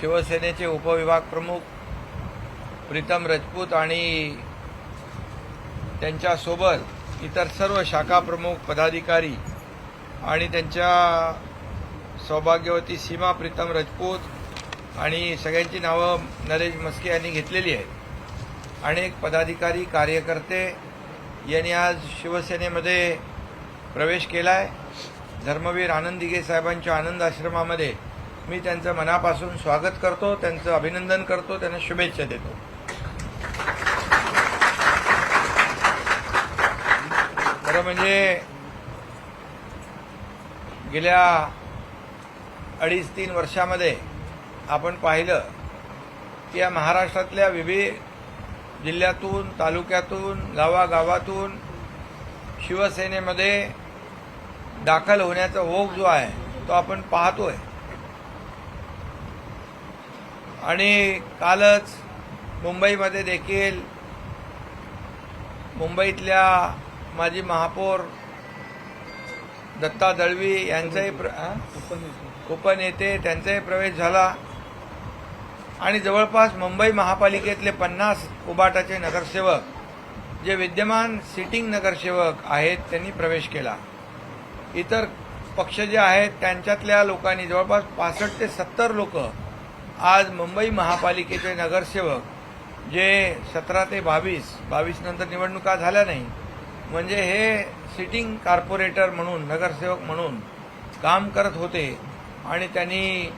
शिवसेनेचे उपविभाग प्रमुख प्रीतम राजपूत आणि त्यांच्यासोबत इतर सर्व शाखा प्रमुख पदाधिकारी आणि त्यांच्या सौभाग्यवती सीमा प्रीतम राजपूत आणि सगळ्यांची नावं नरेश मस्के यांनी घेतलेली आहेत. अनेक पदाधिकारी कार्यकर्ते यांनी आज शिवसेनेमध्ये प्रवेश केला आहे धर्मवीर आनंद दिघे साहेबांच्या आनंद आश्रमामध्ये मी त्यांचं मनापासून स्वागत करतो त्यांचं अभिनंदन करतो त्यांना शुभेच्छा देतो. खरं म्हणजे गेल्या अडीच तीन वर्षामध्ये आपण पाहिलं की या महाराष्ट्रातल्या विविध जिल्ह्यातून तालुक्यातून गावागावातून शिवसेनेमध्ये दाखल होण्याचा ओघ जो आहे तो आपण पाहतोय. आणि कालच मुंबईमध्ये देखील मुंबईतल्या माजी महापौर दत्ता दळवी यांचाही प्र उपनेते त्यांचाही प्रवेश झाला. आणि जवळपास मुंबई महापालिकेतले पन्नास उबाटाचे नगरसेवक जे विद्यमान सिटिंग नगरसेवक आहेत त्यांनी प्रवेश केला. इतर पक्ष जे आहेत त्यांच्यातल्या लोकांनी जवळपास पासष्ट ते सत्तर लोक आज मुंबई महापालिकेचे नगरसेवक जे सतरा ते बावीस बावीस नंतर निवडणुका झाल्या नाही म्हणजे हे सिटिंग कॉर्पोरेटर म्हणून नगरसेवक म्हणून काम करत होते आणि त्यांनी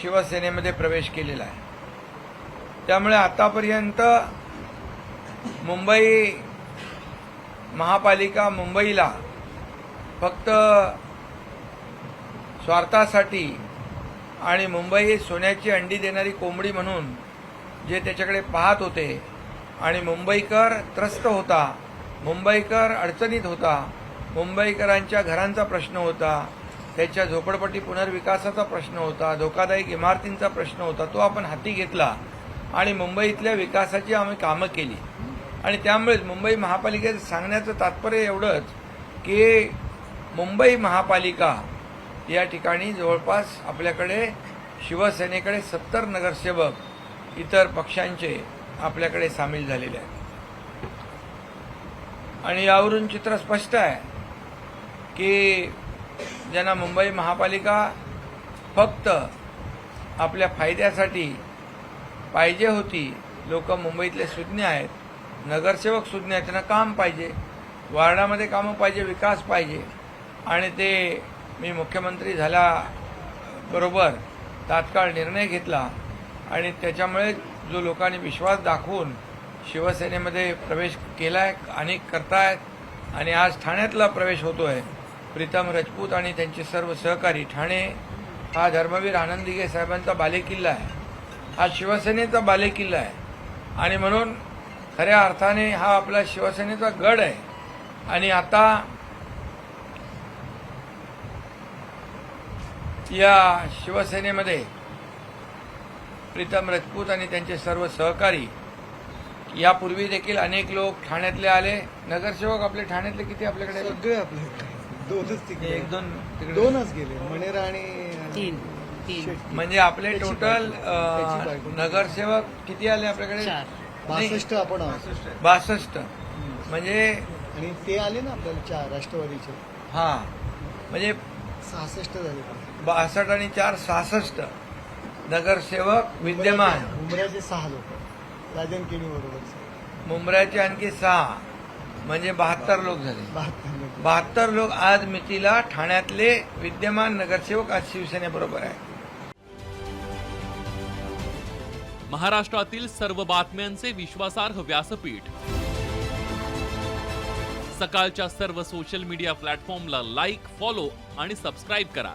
शिवसेनेमध्ये प्रवेश केलेला आहे. त्यामुळे आतापर्यंत मुंबई महापालिका मुंबईला फक्त स्वार्थासाठी आणि मुंबई ही सोन्याची अंडी देणारी कोंबडी म्हणून जे त्याच्याकडे पाहत होते. आणि मुंबईकर त्रस्त होता. मुंबईकर अडचणीत होता. मुंबईकरांच्या घरांचा प्रश्न होता. त्याच्या झोपडपट्टी पुनर्विकासाचा प्रश्न होता. धोकादायक इमारतींचा प्रश्न होता. तो आपण हाती घेतला. आणि मुंबईतल्या विकासाची आम्ही कामं केली. आणि त्यामुळेच मुंबई महापालिकेचं सांगण्याचं तात्पर्य एवढंच की मुंबई महापालिका या ठिकाणी जवळपास आपल्याकडे शिवसेनेकडे सत्तर नगरसेवक इतर पक्षांचे आपल्याकडे सामील झालेले आहेत. आणि यावरून चित्र स्पष्ट आहे की ज्यांना मुंबई महापालिका फक्त आपल्या फायद्यासाठी पाहिजे होती लोक मुंबईतले सुज्ञ आहेत नगरसेवक सुज्ञ आहेत त्यांना काम पाहिजे वार्डामध्ये कामं पाहिजे विकास पाहिजे आणि ते मी मुख्यमंत्री झाल्याबरोबर तात्काळ निर्णय घेतला आणि त्याच्यामुळे जो लोकांनी विश्वास दाखवून शिवसेनेमध्ये प्रवेश केला आहे अनेक करतायत आणि आज ठाण्यातला प्रवेश होतो आहे प्रीतम राजपूत आणि त्यांचे सर्व सहकारी ठाणे हा धर्मवीर आनंद साहेबांचा बालेकिल्ला आहे. हा शिवसेनेचा बालेकिल्ला आहे. आणि म्हणून खऱ्या अर्थाने हा आपला शिवसेनेचा गड आहे. आणि आता या शिवसेनेमध्ये प्रीतम राजपूत आणि त्यांचे सर्व सहकारी यापूर्वी देखील अनेक लोक ठाण्यातले आले. नगरसेवक आपले ठाण्यातले किती आपल्याकडे? सगळे आपल्याकडे दोनच तिकडे. एक दोन तिकडे. दोनच गेले. मणेरा आणि तीन. म्हणजे आपले टोटल. नगरसेवक किती आले आपल्याकडे? बासष्ट आपण बासष्ट. म्हणजे आणि ते आले ना आपल्याला चार राष्ट्रवादीचे. हा. म्हणजे सहासष्ट झाले. बासष्ट आणि चार सहासष्ट. नगरसेवक विद्यमान. उमऱ्याचे सहा लोक. राजन केणी बरोबर. मुंबऱ्याचे आणखी सहा. म्हणजे बहात्तर लोक झाले. बहात्तर लोक. बहात्तर लोक आज मितीला ठाण्यातले विद्यमान नगरसेवक आज शिवसेनेबरोबर आहे महाराष्ट्रातील सर्व बातम्यांचे विश्वासार्ह व्यासपीठ. सकाळच्या सर्व सोशल मीडिया प्लॅटफॉर्मला लाईक फॉलो आणि सबस्क्राईब करा.